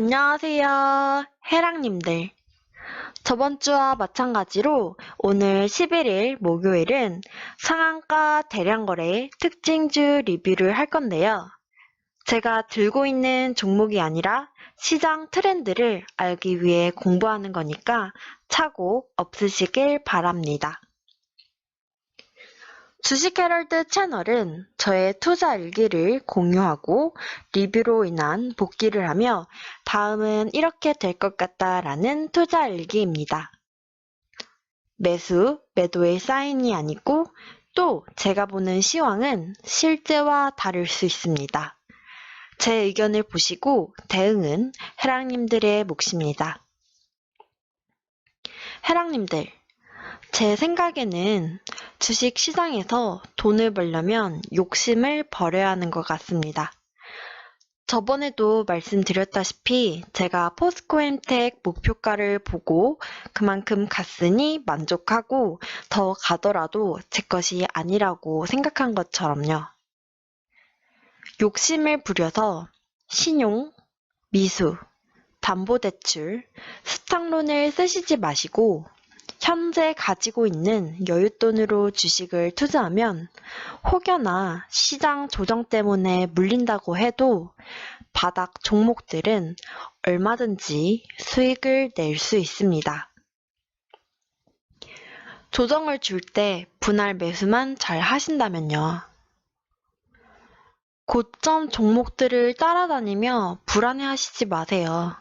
안녕하세요, 해랑님들. 저번 주와 마찬가지로 오늘 11일 목요일은 상한가 대량거래 특징주 리뷰를 할 건데요. 제가 들고 있는 종목이 아니라 시장 트렌드를 알기 위해 공부하는 거니까 착오 없으시길 바랍니다. 주식 헤럴드 채널은 저의 투자 일기를 공유하고 리뷰로 인한 복귀를 하며 다음은 이렇게 될 것 같다라는 투자 일기입니다. 매수, 매도의 사인이 아니고 또 제가 보는 시황은 실제와 다를 수 있습니다. 제 의견을 보시고 대응은 해랑님들의 몫입니다. 해랑님들, 제 생각에는 주식 시장에서 돈을 벌려면 욕심을 버려야 하는 것 같습니다. 저번에도 말씀드렸다시피 제가 포스코엠텍 목표가를 보고 그만큼 갔으니 만족하고 더 가더라도 제 것이 아니라고 생각한 것처럼요. 욕심을 부려서 신용, 미수, 담보대출, 수탁론을 쓰시지 마시고 현재 가지고 있는 여윳돈으로 주식을 투자하면 혹여나 시장 조정 때문에 물린다고 해도 바닥 종목들은 얼마든지 수익을 낼 수 있습니다. 조정을 줄 때 분할 매수만 잘 하신다면요. 고점 종목들을 따라다니며 불안해하시지 마세요.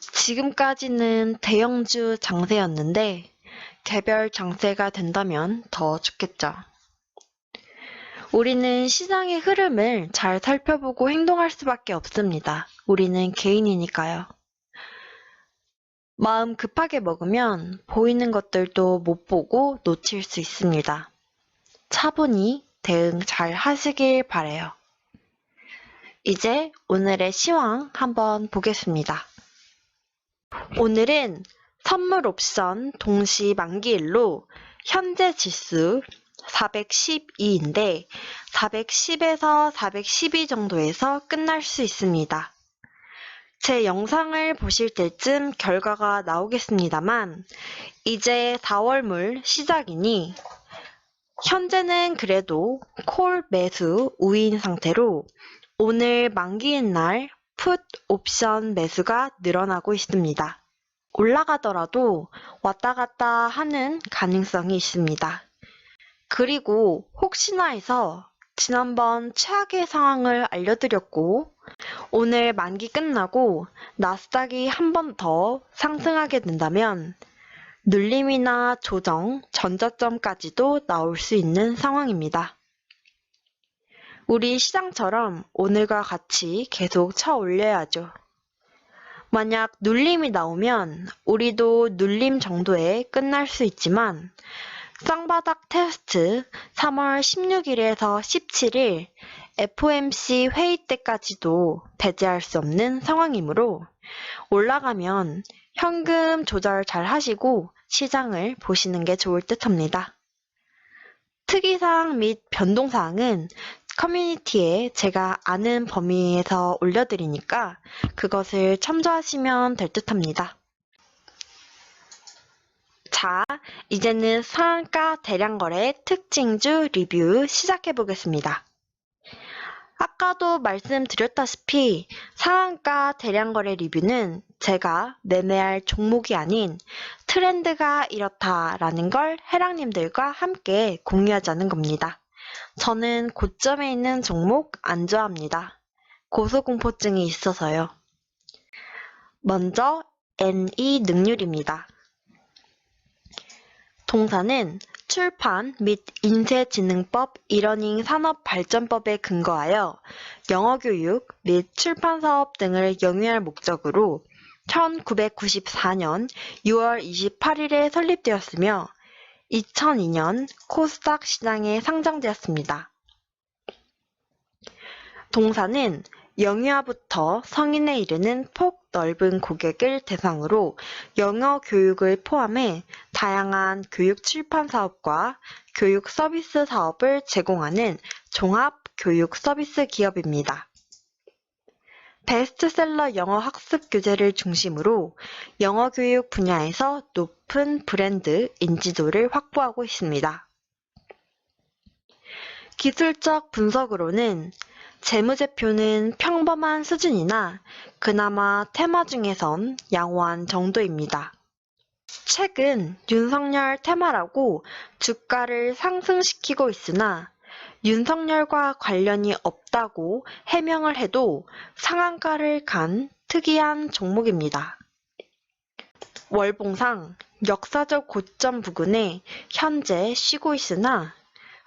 지금까지는 대형주 장세였는데 개별 장세가 된다면 더 좋겠죠. 우리는 시장의 흐름을 잘 살펴보고 행동할 수밖에 없습니다. 우리는 개인이니까요. 마음 급하게 먹으면 보이는 것들도 못 보고 놓칠 수 있습니다. 차분히 대응 잘 하시길 바래요. 이제 오늘의 시황 한번 보겠습니다. 오늘은 선물 옵션 동시 만기일로 현재 지수 412인데 410에서 412 정도에서 끝날 수 있습니다. 제 영상을 보실 때쯤 결과가 나오겠습니다만 이제 4월물 시작이니 현재는 그래도 콜 매수 우위인 상태로 오늘 만기인 날 풋 옵션 매수가 늘어나고 있습니다. 올라가더라도 왔다 갔다 하는 가능성이 있습니다. 그리고 혹시나 해서 지난번 최악의 상황을 알려드렸고 오늘 만기 끝나고 나스닥이 한 번 더 상승하게 된다면 눌림이나 조정, 전저점까지도 나올 수 있는 상황입니다. 우리 시장처럼 오늘과 같이 계속 쳐 올려야죠. 만약 눌림이 나오면 우리도 눌림 정도에 끝날 수 있지만 쌍바닥 테스트 3월 16일에서 17일 FOMC 회의 때까지도 배제할 수 없는 상황이므로 올라가면 현금 조절 잘 하시고 시장을 보시는 게 좋을 듯 합니다. 특이사항 및 변동사항은 커뮤니티에 제가 아는 범위에서 올려드리니까 그것을 참조하시면 될 듯 합니다. 자, 이제는 상한가 대량거래 특징주 리뷰 시작해 보겠습니다. 아까도 말씀드렸다시피 상한가 대량거래 리뷰는 제가 매매할 종목이 아닌 트렌드가 이렇다라는 걸 해랑님들과 함께 공유하자는 겁니다. 저는 고점에 있는 종목 안 좋아합니다. 고소공포증이 있어서요. 먼저 NE 능률입니다. 동사는 출판 및 인쇄진흥법 이러닝 산업발전법에 근거하여 영어교육 및 출판사업 등을 영위할 목적으로 1994년 6월 28일에 설립되었으며 2002년 코스닥 시장에 상장되었습니다. 동사는 영유아부터 성인에 이르는 폭 넓은 고객을 대상으로 영어 교육을 포함해 다양한 교육 출판 사업과 교육 서비스 사업을 제공하는 종합 교육 서비스 기업입니다. 베스트셀러 영어 학습 교재를 중심으로 영어 교육 분야에서 높은 브랜드 인지도를 확보하고 있습니다. 기술적 분석으로는 재무제표는 평범한 수준이나 그나마 테마 중에선 양호한 정도입니다. 최근 윤석열 테마라고 주가를 상승시키고 있으나 윤석열과 관련이 없다고 해명을 해도 상한가를 간 특이한 종목입니다. 월봉상 역사적 고점 부근에 현재 쉬고 있으나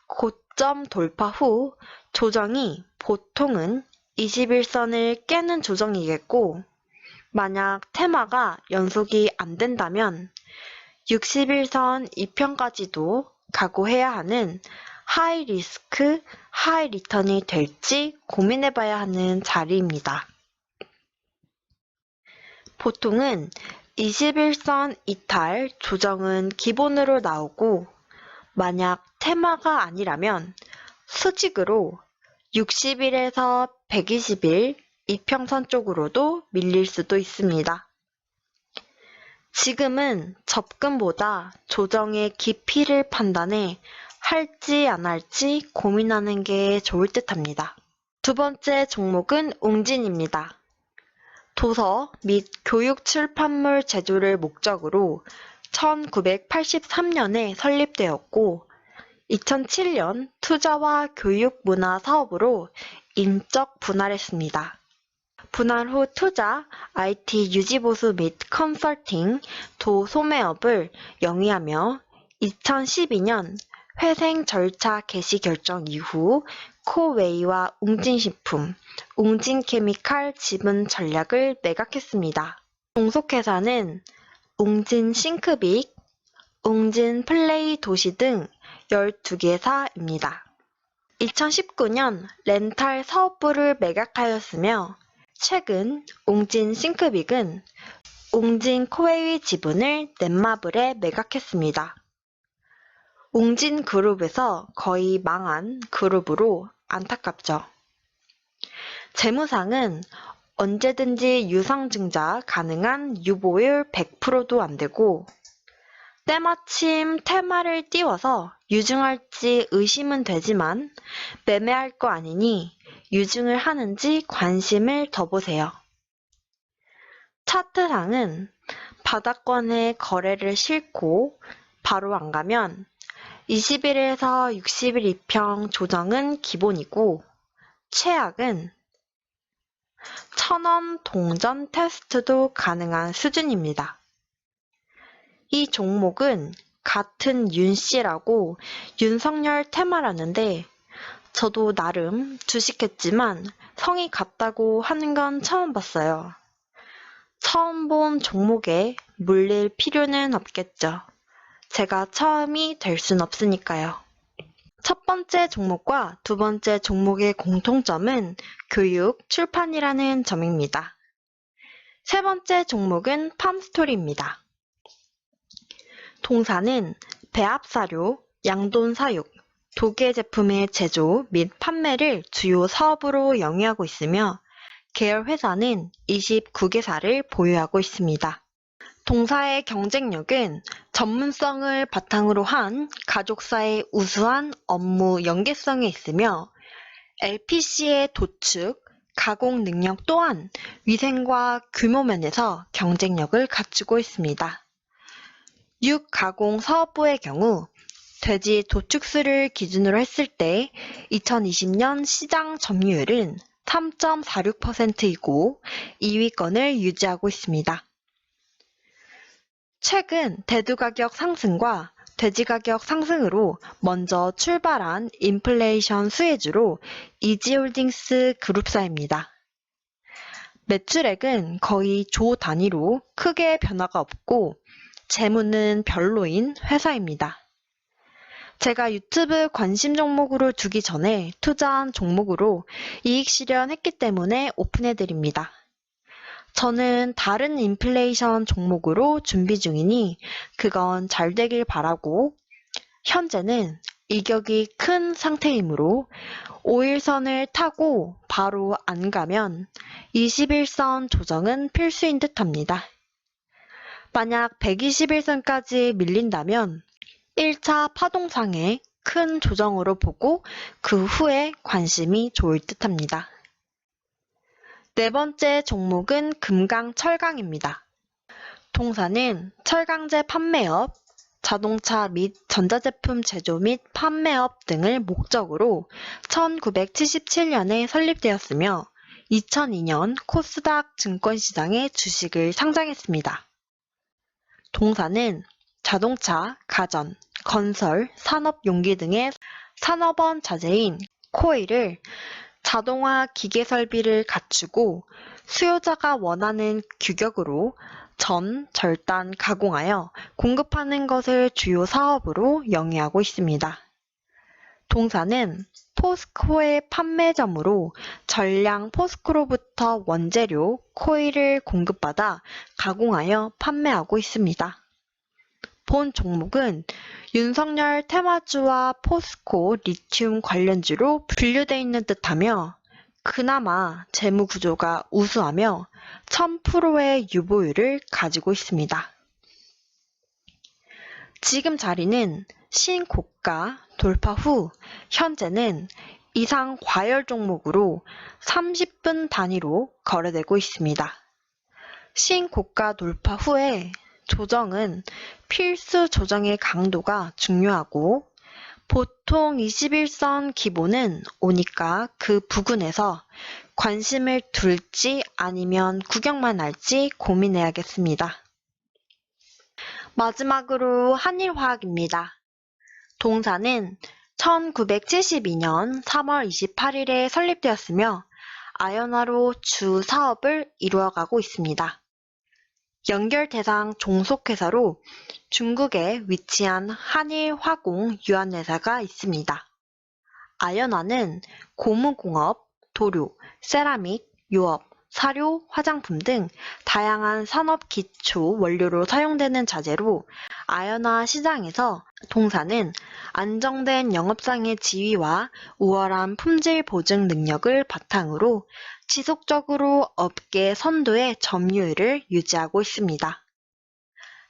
고점 돌파 후 조정이 보통은 21선을 깨는 조정이겠고 만약 테마가 연속이 안 된다면 61선 2편까지도 각오해야 하는 하이 리스크, 하이 리턴이 될지 고민해 봐야 하는 자리입니다. 보통은 21선 이탈 조정은 기본으로 나오고 만약 테마가 아니라면 수직으로 60일에서 120일 이평선 쪽으로도 밀릴 수도 있습니다. 지금은 접근보다 조정의 깊이를 판단해 할지 안 할지 고민하는 게 좋을 듯 합니다. 두 번째 종목은 웅진입니다. 도서 및 교육 출판물 제조를 목적으로 1983년에 설립되었고 2007년 투자와 교육 문화 사업으로 인적 분할했습니다. 분할 후 투자, IT 유지보수 및 컨설팅, 도소매업을 영위하며 2012년 회생 절차 개시 결정 이후 코웨이와 웅진식품, 웅진케미칼 지분 전략을 매각했습니다. 종속회사는 웅진 싱크빅, 웅진 플레이 도시 등 12개 사입니다. 2019년 렌탈 사업부를 매각하였으며 최근 웅진 싱크빅은 웅진 코웨이 지분을 넷마블에 매각했습니다. 웅진 그룹에서 거의 망한 그룹으로 안타깝죠. 재무상은 언제든지 유상증자 가능한 유보율 100%도 안 되고 때마침 테마를 띄워서 유증할지 의심은 되지만 매매할 거 아니니 유증을 하는지 관심을 더 보세요. 차트상은 바닥권에 거래를 싫고 바로 안 가면 20일에서 60일 이평 조정은 기본이고 최악은 1000원 동전 테스트도 가능한 수준입니다. 이 종목은 같은 윤 씨라고 윤석열 테마라는데 저도 나름 주식했지만 성이 같다고 하는 건 처음 봤어요. 처음 본 종목에 물릴 필요는 없겠죠. 제가 처음이 될 순 없으니까요. 첫 번째 종목과 두 번째 종목의 공통점은 교육, 출판이라는 점입니다. 세 번째 종목은 팜스토리입니다. 동사는 배합사료, 양돈사육, 도계 제품의 제조 및 판매를 주요 사업으로 영위하고 있으며 계열 회사는 29개사를 보유하고 있습니다. 동사의 경쟁력은 전문성을 바탕으로 한 가족사의 우수한 업무 연계성에 있으며 LPC의 도축, 가공 능력 또한 위생과 규모 면에서 경쟁력을 갖추고 있습니다. 육 가공 사업부의 경우 돼지 도축수를 기준으로 했을 때 2020년 시장 점유율은 3.46%이고 2위권을 유지하고 있습니다. 최근 대두 가격 상승과 돼지 가격 상승으로 먼저 출발한 인플레이션 수혜주로 이지홀딩스 그룹사입니다. 매출액은 거의 조 단위로 크게 변화가 없고 재무는 별로인 회사입니다. 제가 유튜브 관심 종목으로 두기 전에 투자한 종목으로 이익 실현했기 때문에 오픈해드립니다. 저는 다른 인플레이션 종목으로 준비 중이니 그건 잘 되길 바라고 현재는 이격이 큰 상태이므로 5일선을 타고 바로 안 가면 21선 조정은 필수인 듯 합니다. 만약 121선까지 밀린다면 1차 파동상의 큰 조정으로 보고 그 후에 관심이 좋을 듯 합니다. 네 번째 종목은 금강 철강입니다. 동사는 철강제 판매업, 자동차 및 전자제품 제조 및 판매업 등을 목적으로 1977년에 설립되었으며 2002년 코스닥 증권시장에 주식을 상장했습니다. 동사는 자동차, 가전, 건설, 산업용기 등의 산업원 자재인 코일을 자동화 기계 설비를 갖추고 수요자가 원하는 규격으로 전, 절단, 가공하여 공급하는 것을 주요 사업으로 영위하고 있습니다. 동사는 포스코의 판매점으로 전량 포스코로부터 원재료 코일을 공급받아 가공하여 판매하고 있습니다. 본 종목은 윤석열 테마주와 포스코 리튬 관련주로 분류되어 있는 듯하며 그나마 재무 구조가 우수하며 1000%의 유보율을 가지고 있습니다. 지금 자리는 신고가 돌파 후 현재는 이상 과열 종목으로 30분 단위로 거래되고 있습니다. 신고가 돌파 후에 조정은 필수 조정의 강도가 중요하고 보통 21선 기본은 오니까 그 부근에서 관심을 둘지 아니면 구경만 할지 고민해야겠습니다. 마지막으로 한일화학입니다. 동사는 1972년 3월 28일에 설립되었으며 아연화로 주 사업을 이루어가고 있습니다. 연결 대상 종속회사로 중국에 위치한 한일화공 유한회사가 있습니다. 아연화는 고무공업, 도료, 세라믹, 유업, 사료, 화장품 등 다양한 산업 기초 원료로 사용되는 자재로 아연화 시장에서 동사는 안정된 영업상의 지위와 우월한 품질 보증 능력을 바탕으로 지속적으로 업계 선도의 점유율을 유지하고 있습니다.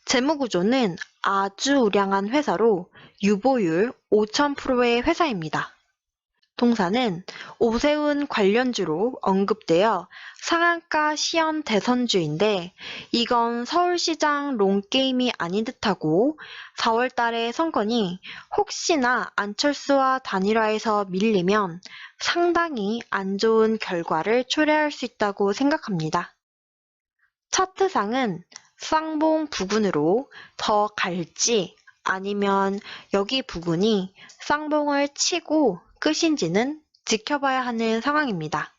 재무구조는 아주 우량한 회사로 유보율 5000%의 회사입니다. 동사는 오세훈 관련주로 언급되어 상한가 시연 대선주인데 이건 서울시장 롱게임이 아닌 듯하고 4월달에 선거니 혹시나 안철수와 단일화해서 밀리면 상당히 안 좋은 결과를 초래할 수 있다고 생각합니다. 차트상은 쌍봉 부근으로 더 갈지 아니면 여기 부근이 쌍봉을 치고 끝인지는 지켜봐야 하는 상황입니다.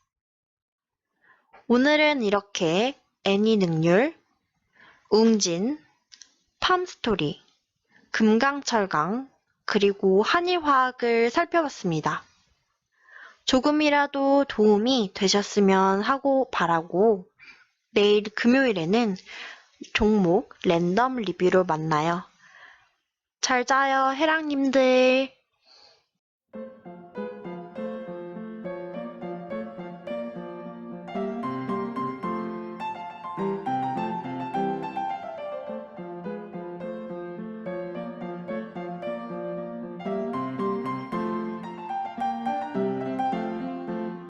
오늘은 이렇게 애니 능률, 웅진, 팜스토리, 금강철강, 그리고 한일화학을 살펴봤습니다. 조금이라도 도움이 되셨으면 하고 바라고 내일 금요일에는 종목 랜덤 리뷰로 만나요. 잘 자요, 해랑님들.